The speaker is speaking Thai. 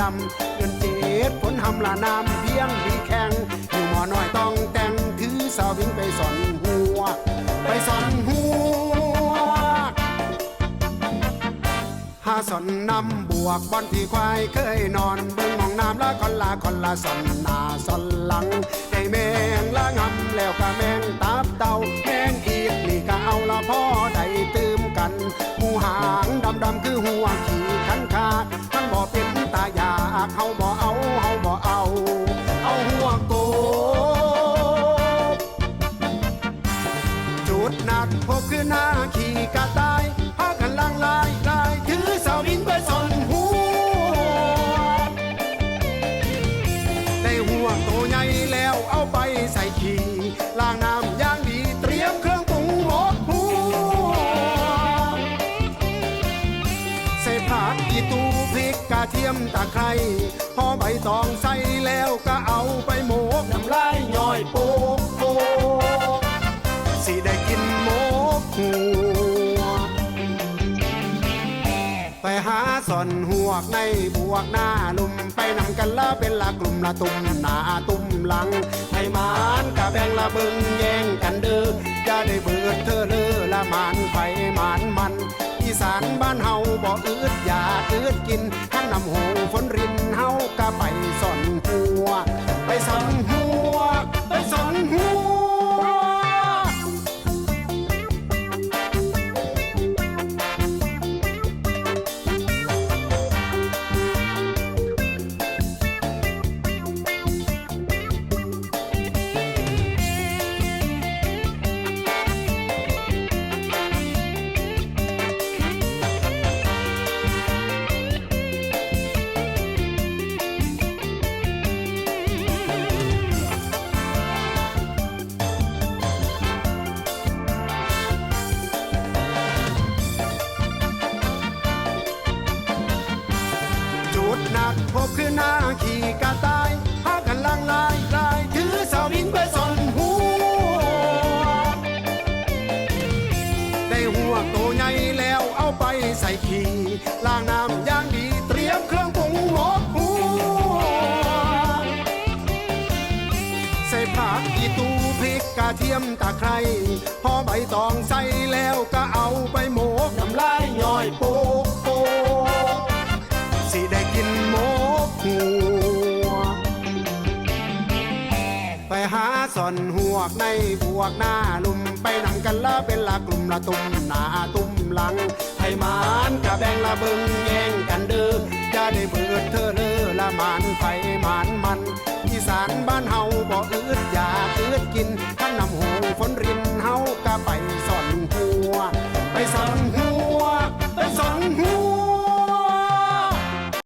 ดำเงินเจ็ดฝนหำละน้ำเพียงดีแข็งอยู่หมอน้อยต้องแต่งถือสาววิ่งไปสอนหัว ไปสอนหัวหาสอนนำบวกบอนที่ควายเคยนอนเบิ่งมองน้ำละคนละคนละสอนหน้าสอนหลังได้แมงละงำแล้วก็แมงตับเต่าแมงอีกนี่ก็เอาละพ่อได้ตื่มกันหูหางดำดำคือหัวขี่ขันขาดมันบ่เป็น จุดนัดพบคือหน้าขี่กระต่ายพากันลังลายลายถือเสาบินไปสนหัวได้หัวโตใหญ่แล้วเอาไปใส่ขี่ล้างน้ำย่างดีเตรียมเครื่องปรุงรสหัวใส่ผักอีตูพริกกระเทียมตะไคร้พอใบตองใส่แล้วก็เอาไปโหมกน้ำลายย่อยโปกโปก ไปหาสอนหัวกในบวกหน้าลุมไปนำกันละเป็นละกลุ่มละตุ่มหน้าตุ่มหลังให้มานกะแบ่งละเบิงแย่งกันเด้อจะได้เบิดเธอเลอละมานไฟมานมันอีสานบ้านเฮาบ่อืดอยาอืดกินขันนำหูฝนริน หนักพบคือหน้าขี่กระต่ายพากันลังลายลายถือเสาบินไปสนหัว ได้หัวโตใหญ่แล้วเอาไปใส่ขี่ล้างน้ำอย่างดีเตรียมเครื่องปรุงหมดหัว ใส่ผักอีตูพริกกระเทียมตะไคร้พอใบตองใส่แล้วก็เอาไปหม ได้กินหมูหัว ไปหาสอนหัวกในบวกหน้าลุมไปนำกันละเป็นละกลุ่มละตุ่มหน้าตุ่มหลังให้มานกะแบงละเบิงแย่งกันเด้อจะได้เบิดเธอเลอละมานไฟมานมันอีสานบ้านเฮา